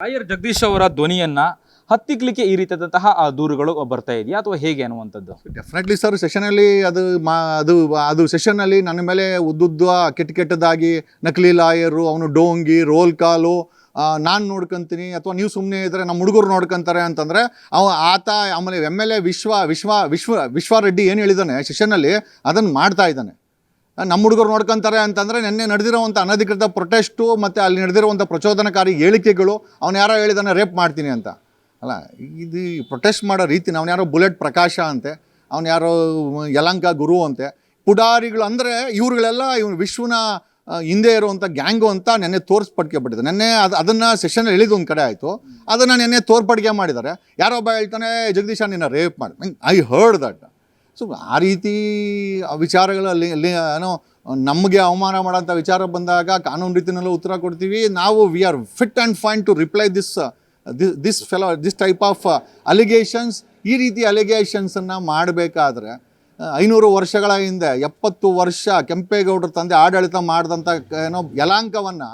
ಆಯರ್ ಜಗದೀಶ್ ಅವರ ಧ್ವನಿಯನ್ನ ಹತ್ತಿಕ್ಲಿಕ್ಕೆ ಈ ರೀತಿಯಾದಂತಹ, ಆ, ದೂರುಗಳು ಬರ್ತಾ ಇದೆಯಾ? ಅಥವಾ ಹೇಗೆ ಅನ್ನುವಂಥದ್ದು? ಡೆಫಿನೆಟ್ಲಿ ಸರ್ ಸೆಷನಲ್ಲಿ ಅದು ಮಾ, ಅದು ಅದು ಸೆಷನಲ್ಲಿ ನನ್ನ ಮೇಲೆ ಉದ್ದುದ್ದ, ಕೆಟ್ಟ ಕೆಟ್ಟದಾಗಿ ನಕಲಿ ಲಾಯರು, ಅವನು ಡೋಂಗಿ, ರೋಲ್ ಕಾಲು ನಾನು ನೋಡ್ಕೊಂತೀನಿ, ಅಥವಾ ನೀವು ಸುಮ್ಮನೆ ಇದ್ದರೆ ನಮ್ಮ ಹುಡುಗರು ನೋಡ್ಕೊಂತಾರೆ ಅಂತಂದರೆ, ಅವ, ಆತ, ಆಮೇಲೆ ಎಂ ಎಲ್ ಎ ವಿಶ್ವ ವಿಶ್ವ ವಿಶ್ವ ರೆಡ್ಡಿ ಏನು ಹೇಳಿದ್ದಾನೆ ಸೆಷನಲ್ಲಿ ಅದನ್ನು ಮಾಡ್ತಾ ಇದ್ದಾನೆ. ನಮ್ಮ ಹುಡುಗರು ನೋಡ್ಕೊಂತಾರೆ ಅಂತಂದರೆ ನಿನ್ನೆ ನಡೆದಿರೋವಂಥ ಅನಧಿಕೃತ ಪ್ರೊಟೆಸ್ಟು ಮತ್ತು ಅಲ್ಲಿ ನಡೆದಿರುವಂಥ ಪ್ರಚೋದನಕಾರಿ ಹೇಳಿಕೆಗಳು, ಅವನು ಯಾರೋ ಹೇಳಿದಾನೆ ರೇಪ್ ಮಾಡ್ತೀನಿ ಅಂತ. ಅಲ್ಲ, ಇದು ಪ್ರೊಟೆಸ್ಟ್ ಮಾಡೋ ರೀತಿ ಅವ್ನು ಯಾರೋ ಬುಲೆಟ್ ಪ್ರಕಾಶ ಅಂತೆ, ಅವ್ನು ಯಾರೋ ಯಲಂಕ ಗುರು ಅಂತೆ, ಪುಡಾರಿಗಳು ಅಂದರೆ ಇವ್ರುಗಳೆಲ್ಲ ಇವನು ವಿಶ್ವನ ಹಿಂದೆ ಇರುವಂಥ ಗ್ಯಾಂಗು ಅಂತ ನೆನ್ನೆ ತೋರಿಸ್ಪಡ್ಕೆಬಿಟ್ಟಿದೆ ನೆನ್ನೆ ಅದು, ಅದನ್ನು ಸೆಷನ್ ಹೇಳಿದ್ದು ಒಂದು ಕಡೆ ಆಯಿತು. ಅದನ್ನು ನೆನ್ನೆ ತೋರ್ಪಡಿಕೆ ಮಾಡಿದ್ದಾರೆ. ಯಾರೊಬ್ಬ ಹೇಳ್ತಾನೆ ಜಗದೀಶ, ನಿನ್ನ ರೇಪ್ ಮಾಡಿ. ಐ ಹರ್ಡ್ ದಟ್ ಸೊ, ಆ ರೀತಿ ವಿಚಾರಗಳು ವಿಚಾರಗಳಲ್ಲಿ ಅಲ್ಲಿ, ಏನೋ, ನಮಗೆ ಅವಮಾನ ಮಾಡೋಂಥ ವಿಚಾರ ಬಂದಾಗ ಕಾನೂನು ರೀತಿಯಲ್ಲೂ ಉತ್ತರ ಕೊಡ್ತೀವಿ. ನಾವು we are fit and fine to reply this this fellow this type of allegations ಈ ರೀತಿ ಅಲಿಗೇಷನ್ಸನ್ನು ಮಾಡಬೇಕಾದ್ರೆ, ಐನೂರು ವರ್ಷಗಳ ಹಿಂದೆ, ಎಪ್ಪತ್ತು ವರ್ಷ ಕೆಂಪೇಗೌಡರ ತಂದೆ ಆಡಳಿತ ಮಾಡಿದಂಥ ಏನೋ, ಯಲಾಂಕವನ್ನು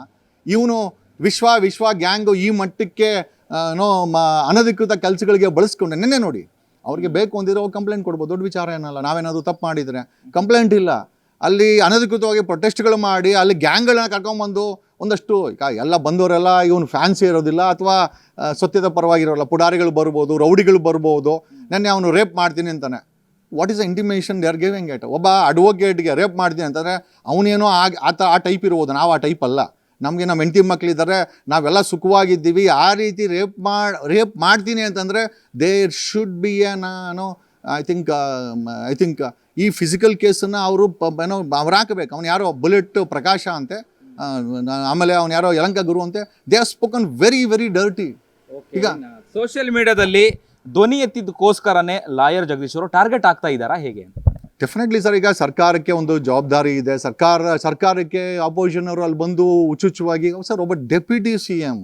ಇವನು ವಿಶ್ವ ವಿಶ್ವ ಗ್ಯಾಂಗು ಈ ಮಟ್ಟಕ್ಕೆ, ಏನೋ ಅನಧಿಕೃತ ಕೆಲಸಗಳಿಗೆ ಬಳಸ್ಕೊಂಡೆ. ನಿನ್ನೆ ನೋಡಿ. ಅವ್ರಿಗೆ ಬೇಕು ಅಂದಿರೋ ಕಂಪ್ಲೇಂಟ್ ಕೊಡ್ಬೋದು. ದೊಡ್ಡ ವಿಚಾರ ಏನಲ್ಲ, ನಾವೇನಾದರೂ ತಪ್ಪು ಮಾಡಿದರೆ. ಕಂಪ್ಲೇಂಟ್ ಇಲ್ಲ. ಅಲ್ಲಿ ಅನಧಿಕೃತವಾಗಿ ಪ್ರೊಟೆಸ್ಟ್ಗಳು ಮಾಡಿ, ಅಲ್ಲಿ ಗ್ಯಾಂಗ್ಗಳನ್ನ ಕರ್ಕೊಂಬಂದು ಒಂದಷ್ಟು ಎಲ್ಲ ಬಂದವರೆಲ್ಲ ಇವನು ಫ್ಯಾನ್ಸಿ ಇರೋದಿಲ್ಲ ಅಥವಾ ಸತ್ಯದ ಪರವಾಗಿರೋಲ್ಲ. ಪುಡಾರಿಗಳು ಬರ್ಬೋದು, ರೌಡಿಗಳು ಬರ್ಬೋದು. ನೆನ್ನೆ ಅವನು ರೇಪ್ ಮಾಡ್ತೀನಿ ಅಂತಾನೆ. What is a intimation they are giving it ಒಬ್ಬ ಅಡ್ವೊಕೇಟ್ಗೆ ರೇಪ್ ಮಾಡ್ತೀನಿ ಅಂತಂದರೆ, ಅವನೇನೋ ಆ ಥರ ಆ ಟೈಪ್ ಇರ್ಬೋದು. ನಾವು ಆ ಟೈಪ್ ಅಲ್ಲ. ನಮಗೆ ನಮ್ಮ ಹೆಂಡತಿ ಮಕ್ಕಳಿದ್ದಾರೆ ನಾವೆಲ್ಲ ಸುಖವಾಗಿದ್ದೀವಿ ಆ ರೀತಿ ರೇಪ್ ಮಾಡಿ ರೇಪ್ ಮಾಡ್ತೀನಿ ಅಂತಂದರೆ ದೇರ್ ಶುಡ್ ಬಿ ಎ ನಾನು ಐ ಥಿಂಕ್ ಐ ಥಿಂಕ್ ಈ ಫಿಸಿಕಲ್ ಕೇಸನ್ನು ಅವರು ಏನೋ ಅವ್ರು ಹಾಕಬೇಕು. ಅವ್ನು ಯಾರೋ ಬುಲೆಟ್ ಪ್ರಕಾಶ ಅಂತೆ ಆಮೇಲೆ ಅವ್ನು ಯಾರೋ ಯಲಂಕ ಗುರು ಅಂತೆ they are spoken very very dirty ಈಗ ಸೋಷಿಯಲ್ ಮೀಡಿಯಾದಲ್ಲಿ ಧ್ವನಿ ಎತ್ತಿದ್ದಕ್ಕೋಸ್ಕರನೇ ಲಾಯರ್ ಜಗದೀಶ್ ಅವರು ಟಾರ್ಗೆಟ್ ಆಗ್ತಾ ಇದ್ದಾರಾ ಹೇಗೆ ಡೆಫಿನೆಟ್ಲಿ ಸರ್ ಈಗ ಸರ್ಕಾರಕ್ಕೆ ಒಂದು ಜವಾಬ್ದಾರಿ ಇದೆ. ಸರ್ಕಾರ, ಸರ್ಕಾರಕ್ಕೆ ಆಪೋಸಿಷನ್ ಅವರು ಅಲ್ಲಿ ಬಂದು ಹುಚ್ಚುಚ್ಚುವಾಗಿ ಸರ್ ಒಬ್ಬ deputy C M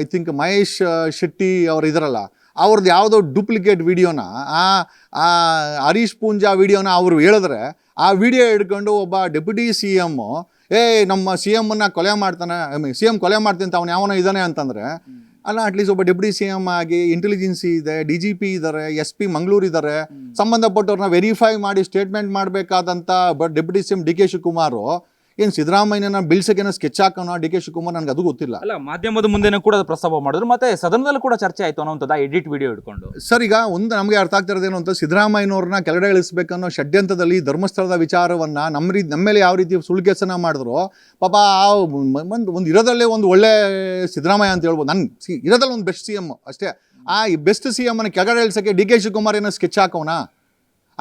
I think Mahesh Shetty ಅವರು ಇದ್ರಲ್ಲ, ಅವ್ರದ್ದು ಯಾವುದೋ ಡೂಪ್ಲಿಕೇಟ್ ವಿಡಿಯೋನ ಆ ಹರೀಶ್ ಪೂಂಜಾ ವಿಡಿಯೋನ ಅವರು ಹೇಳಿದ್ರೆ, ಆ ವಿಡಿಯೋ ಹಿಡ್ಕೊಂಡು ಒಬ್ಬ ಡೆಪ್ಯೂಟಿ ಸಿ ಎಮ್ಮು ಏ ನಮ್ಮ ಸಿ ಎಮ್ಮನ್ನು ಕೊಲೆ ಮಾಡ್ತಾನೆ ಸಿ ಎಂ ಕೊಲೆ ಮಾಡ್ತೀನಿ ಅಂತ ಅವನು ಯಾವನೋ ಇದ್ದಾನೆ ಅಂತಂದರೆ ಅಲ್ಲ ಅಟ್ಲೀಸ್ಟ್ ಒಬ್ಬ ಡೆಪ್ಯೂಟಿ ಸಿ ಎಂ ಆಗಿ ಇಂಟೆಲಿಜೆನ್ಸಿ ಇದೆ ಡಿ ಜಿ ಪಿ ಇದ್ದಾರೆ ಎಸ್ ಪಿ ಮಂಗಳೂರು ಇದ್ದಾರೆ ಸಂಬಂಧಪಟ್ಟವ್ರನ್ನ ವೆರಿಫೈ ಮಾಡಿ ಸ್ಟೇಟ್ಮೆಂಟ್ ಮಾಡಬೇಕಾದಂಥ ಬ deputy C M D K Shivakumar ಏನು ಸಿದ್ದರಾಮಯ್ಯನ ಬೀಳ್ಸಕ್ಕೇನೋ ಸ್ಕೆಚ್ ಹಾಕೋಣ ಡಿ ಕೆ ಶಿವಕುಮಾರ್ ನನಗೆ ಅದು ಗೊತ್ತಿಲ್ಲ. ಅಲ್ಲ ಮಾಧ್ಯಮದ ಮುಂದೆನೂ ಕೂಡ ಅದು ಪ್ರಸ್ತಾಪ ಮಾಡಿದ್ರು ಮತ್ತೆ ಸದನದಲ್ಲೂ ಕೂಡ ಚರ್ಚೆ ಆಯ್ತು ಅನ್ನೋಂಥದ್ದು ಎಡಿಟ್ ವಿಡಿಯೋ ಇಟ್ಕೊಂಡು ಸರ್ ಈಗ ಒಂದು ನಮಗೆ ಅರ್ಥ ಆಗ್ತಾ ಇರೋದೇನು ಅಂತ ಸಿದ್ದರಾಮಯ್ಯನವ್ರನ್ನ ಕೆಳಗಡೆ ಇಳಿಸ್ಬೇಕನ್ನೋ ಷಡ್ಯಂತ್ರದಲ್ಲಿ ಧರ್ಮಸ್ಥಳದ ವಿಚಾರವನ್ನ ನಮ್ಮ ರೀ ನಮ್ಮ ಮೇಲೆ ಯಾವ ರೀತಿ ಸುಳ್ಕೆಸನ ಮಾಡಿದ್ರು ಪಾಪ ಆ ಒಂದು ಒಂದು ಇರೋದಲ್ಲೇ ಒಂದು ಒಳ್ಳೆ ಸಿದ್ದರಾಮಯ್ಯ ಅಂತ ಹೇಳ್ಬೋದು. ನನ್ನ ಸಿ ಇರೋದಲ್ಲಿ ಒಂದು ಬೆಸ್ಟ್ ಸಿ ಎಂ ಅಷ್ಟೇ. ಆ ಬೆಸ್ಟ್ ಸಿ ಎಮ್ನ ಕೆಳಗಡೆ ಇಳಿಸೋಕ್ಕೆ ಡಿ ಕೆ ಶಿವಕುಮಾರ್ ಏನೋ ಸ್ಕೆಚ್ ಹಾಕೋಣ?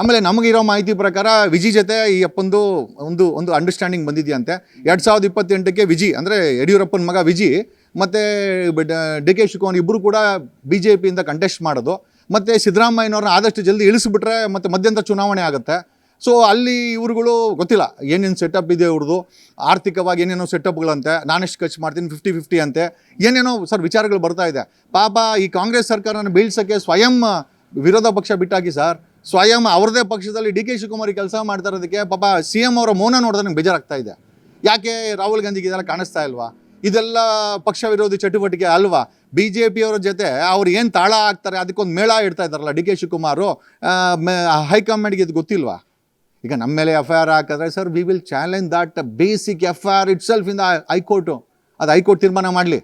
ಆಮೇಲೆ ನಮಗಿರೋ ಮಾಹಿತಿ ಪ್ರಕಾರ ವಿಜಿ ಜೊತೆ ಈ ಅಪ್ಪಂದು ಒಂದು ಒಂದು ಅಂಡರ್ಸ್ಟ್ಯಾಂಡಿಂಗ್ ಬಂದಿದೆಯಂತೆ. ಎರಡು ಸಾವಿರದ ಇಪ್ಪತ್ತೆಂಟಕ್ಕೆ ವಿಜಿ, ಅಂದರೆ ಯಡಿಯೂರಪ್ಪನ ಮಗ ವಿಜಿ, ಮತ್ತು ಡಿ ಕೆ ಶಿವಕುಮಾರ್ ಇಬ್ಬರು ಕೂಡ ಬಿ ಜೆ ಪಿಯಿಂದ ಕಂಟೆಸ್ಟ್ ಮಾಡೋದು. ಮತ್ತು ಸಿದ್ದರಾಮಯ್ಯನವ್ರನ್ನ ಆದಷ್ಟು ಜಲ್ದಿ ಇಳಿಸ್ಬಿಟ್ರೆ ಮತ್ತು ಮಧ್ಯಂತರ ಚುನಾವಣೆ ಆಗುತ್ತೆ. ಸೊ ಅಲ್ಲಿ ಇವ್ರುಗಳು ಗೊತ್ತಿಲ್ಲ, ಏನೇನು ಸೆಟಪ್ ಇದೆ ಇವ್ರದ್ದು ಆರ್ಥಿಕವಾಗಿ ಏನೇನೋ ಸೆಟಪ್ಗಳಂತೆ ನಾನೆಷ್ಟು ಖರ್ಚು ಮಾಡ್ತೀನಿ ಫಿಫ್ಟಿ ಫಿಫ್ಟಿ ಅಂತೆ, ಏನೇನೋ ಸರ್ ವಿಚಾರಗಳು ಬರ್ತಾ ಇದೆ. ಪಾಪ ಈ ಕಾಂಗ್ರೆಸ್ ಸರ್ಕಾರನ ಬೀಳ್ಸೋಕ್ಕೆ ಸ್ವಯಂ ವಿರೋಧ ಪಕ್ಷ ಬಿಟ್ಟಾಕಿ ಸರ್ ಸ್ವಯಂ ಅವ್ರದೇ ಪಕ್ಷದಲ್ಲಿ ಡಿ ಕೆ ಶಿವಕುಮಾರ್ ಕೆಲಸ ಮಾಡ್ತಾ ಇರೋದಕ್ಕೆ ಪಾಪ ಸಿ ಎಂ ಅವರ ಮೌನ ನೋಡಿದ್ರೆ ನಂಗೆ ಬೇಜಾರಾಗ್ತಾ ಇದೆ. ಯಾಕೆ ರಾಹುಲ್ ಗಾಂಧಿಗೆ ಇದೆಲ್ಲ ಕಾಣಿಸ್ತಾ ಇಲ್ವಾ? ಇದೆಲ್ಲ ಪಕ್ಷ ವಿರೋಧಿ ಚಟುವಟಿಕೆ ಅಲ್ವಾ? ಬಿ ಜೆ ಪಿಯವರ ಜೊತೆ ಅವ್ರು ಏನು ತಾಳ ಹಾಕ್ತಾರೆ, ಅದಕ್ಕೊಂದು ಮೇಳ ಇಡ್ತಾ ಇದ್ದಾರಲ್ಲ ಡಿ ಕೆ ಶಿವಕುಮಾರು ಹೈಕಮಾಂಡ್ಗೆ ಇದು ಗೊತ್ತಿಲ್ವಾ? ಈಗ ನಮ್ಮ ಮೇಲೆ ಎಫ್ ಐ ಆರ್ ಹಾಕಿದ್ರೆ sir we will challenge that basic F I R it self ಇಂದ ಹೈಕೋರ್ಟು, ಅದು ಹೈಕೋರ್ಟ್ ತೀರ್ಮಾನ ಮಾಡಲಿ.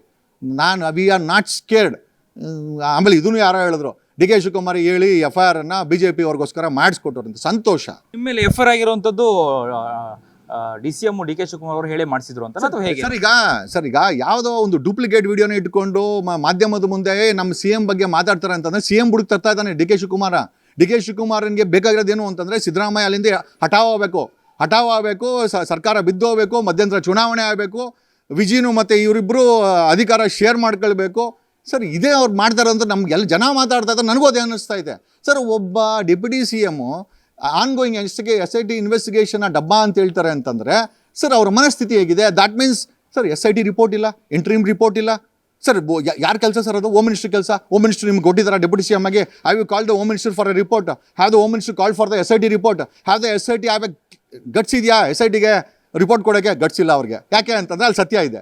ನಾನು ವಿ ಆರ್ ನಾಟ್ ಸ್ಕೇರ್ಡ್ ಆಮೇಲೆ ಇದನ್ನು ಯಾರೋ ಹೇಳಿದ್ರು. ಡಿ ಕೆ ಶಿವಕುಮಾರ್ ಹೇಳಿ F I R B J P ಅವ್ರಿಗೋಸ್ಕರ ಮಾಡಿಸ್ಕೊಟ್ಟವ್ರಂತ. ಸಂತೋಷ. ನಿಮ್ಮ ಮೇಲೆ ಎಫ್ ಐ ಆಗಿರುವಂಥದ್ದು D C M D K Shivakumar ಅವರು ಹೇಳಿ ಮಾಡಿಸಿದ್ರು ಅಂತ. ಅಥವಾ ಹೇಗೆ? ಸರ್ ಈಗ ಸರ್ ಈಗ ಯಾವುದೋ ಒಂದು ಡೂಪ್ಲಿಕೇಟ್ ವಿಡಿಯೋನ ಇಟ್ಕೊಂಡು ಮಾಧ್ಯಮದ ಮುಂದೆ ನಮ್ಮ ಸಿ ಎಂ ಬಗ್ಗೆ ಮಾತಾಡ್ತಾರೆ ಅಂತಂದ್ರೆ ಸಿ ಎಂ ಹುಡುಕ್ ತರ್ತಾ ಇದ್ದಾನೆ D K Shivakumar. D K ಶಿವಕುಮಾರನ್ಗೆ ಏನು ಅಂತಂದ್ರೆ ಸಿದ್ದರಾಮಯ್ಯ ಅಲ್ಲಿಂದ ಹಠಾವ್ ಆಗಬೇಕು. ಹಠಾವ್ ಆಗಬೇಕು ಸರ್ಕಾರ ಬಿದ್ದು ಹೋಗ್ಬೇಕು ಮಧ್ಯಂತರ ಚುನಾವಣೆ ಆಗಬೇಕು. ವಿಜಿನು ಮತ್ತು ಇವರಿಬ್ಬರು ಅಧಿಕಾರ ಶೇರ್ ಮಾಡ್ಕೊಳ್ಬೇಕು. ಸರ್, ಇದೇ ಅವ್ರು ಮಾಡ್ತಾರೆ ಅಂತ ನಮ್ಗೆ ಎಲ್ಲ ಜನ ಮಾತಾಡ್ತಾ ಇದ್ದಾರೆ, ನನಗೂ ಅದೇ ಅನ್ನಿಸ್ತಾ ಇದೆ. ಸರ್, ಒಬ್ಬ deputy C M on going ಎಸ್ಗೆ ಎಸ್ ಐ ಟಿ ಇನ್ವೆಸ್ಟಿಗೇಷನ್ ಡಬ್ಬ ಅಂತ ಹೇಳ್ತಾರೆ ಅಂತಂದರೆ, ಸರ್, ಅವ್ರ ಮನಸ್ಥಿತಿ ಹೇಗಿದೆ? That means sir S I T report ಇಲ್ಲ ಇಂಟ್ರೀಮ್ ರಿಪೋರ್ಟ್ ಇಲ್ಲ. ಸರ್ ಯಾರ ಕೆಲಸ ಸರ್ ಅದು? ಹೋಮ್ ಮಿನಿಸ್ಟರ್ ಕೆಲಸ? ಹೋಮ್ ಮಿನಿಸ್ಟರ್ ನಿಮ್ಗೆ ಕೊಟ್ಟಿದ್ದಾರೆ deputy C ಎಮ್ಗೆ I we call the home minister for a report have the home minister call for the S I T report have the S I T have a guts S I ಟಿಗೆ report ಕೊಡೋಕ್ಕೆ ಗಟ್ಸಿಲ್ಲ ಅವ್ರಿಗೆ. ಯಾಕೆ ಅಂತಂದರೆ ಅಲ್ಲಿ ಸತ್ಯ ಇದೆ.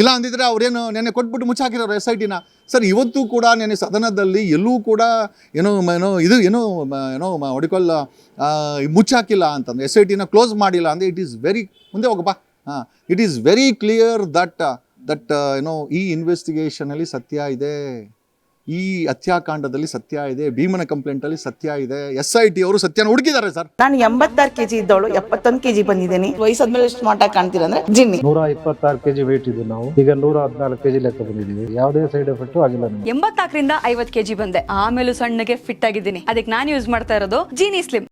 ಇಲ್ಲ ಅಂದಿದ್ರೆ ಅವ್ರೇನು ನೆನ್ನೆ ಕೊಟ್ಬಿಟ್ಟು ಮುಚ್ಚಾಕಿರೋರು ಎಸ್ ಐ ಟಿನ ಸರ್, ಇವತ್ತು ಕೂಡ ನೆನ್ನೆ ಸದನದಲ್ಲಿ ಎಲ್ಲೂ ಕೂಡ ಏನೋ ಏನೋ, ಇದು ಏನೋ ಏನೋ ಹೊಡಿಕೊಲ್ಲ ಮುಚ್ಚಾಕಿಲ್ಲ ಅಂತಂದು. ಎಸ್ ಐ ಟಿನ ಕ್ಲೋಸ್ ಮಾಡಿಲ್ಲ ಅಂದರೆ ಇಟ್ ಈಸ್ ವೆರಿ ಮುಂದೆ ಹೋಗಪ್ಪ. ಹಾಂ it is very clear that that ಏನೋ ಈ ಇನ್ವೆಸ್ಟಿಗೇಷನಲ್ಲಿ ಸತ್ಯ ಇದೆ. ಈ ಹತ್ಯಾಕಾಂಡದಲ್ಲಿ ಸತ್ಯ ಇದೆ ಭೀಮನ ಕಂಪ್ಲೇಂಟಲ್ಲಿ ಸತ್ಯ ಇದೆ ಎಸ್ ಐ ಟಿ ಅವರು ಸತ್ಯನ ಹುಡುಕಿದ್ದಾರೆ ಸರ್. ನಾನು ಎಂಬತ್ತಾರು ಕೆಜಿ ಇದ್ದವಳು ಎಪ್ಪತ್ತೊಂದು ಕೆಜಿ ಬಂದಿದ್ದೀನಿ. ವಯಸ್ಸಾದ್ಮೇಲೆ ಸ್ಮಾರ್ಟ್ ಆಗಿ ಕಾಣ್ತೀರ ಅಂದ್ರೆ ಜಿನ್ನಿ. ನೂರ ಇಪ್ಪತ್ತಾರು ಕೆಜಿ ವೇಟ್ ಇದ್ದು ನಾವು. ಈಗ ನೂರ ಹದಿನಾಲ್ಕು ಕೆಜಿ ಲೆಕ್ಕ ಬಂದಿದ್ದೀವಿ. ಯಾವುದೇ ಸೈಡ್ ಎಫೆಕ್ಟ್ ಆಗಿಲ್ಲ ಎಂಬತ್ತಾಕರಿಂದ ಎಂಬತ್ನಾಲ್ಕರಿಂದ ಐವತ್ ಕೆಜಿ ಬಂದೆ. ಆಮೇಲೆ ಸಣ್ಣಗೆ ಫಿಟ್ ಆಗಿದ್ದೀನಿ. ಅದಕ್ಕೆ ನಾನು ಯೂಸ್ ಮಾಡ್ತಾ ಇರೋದು ಜೀನಿ ಸ್ಲಿಮ್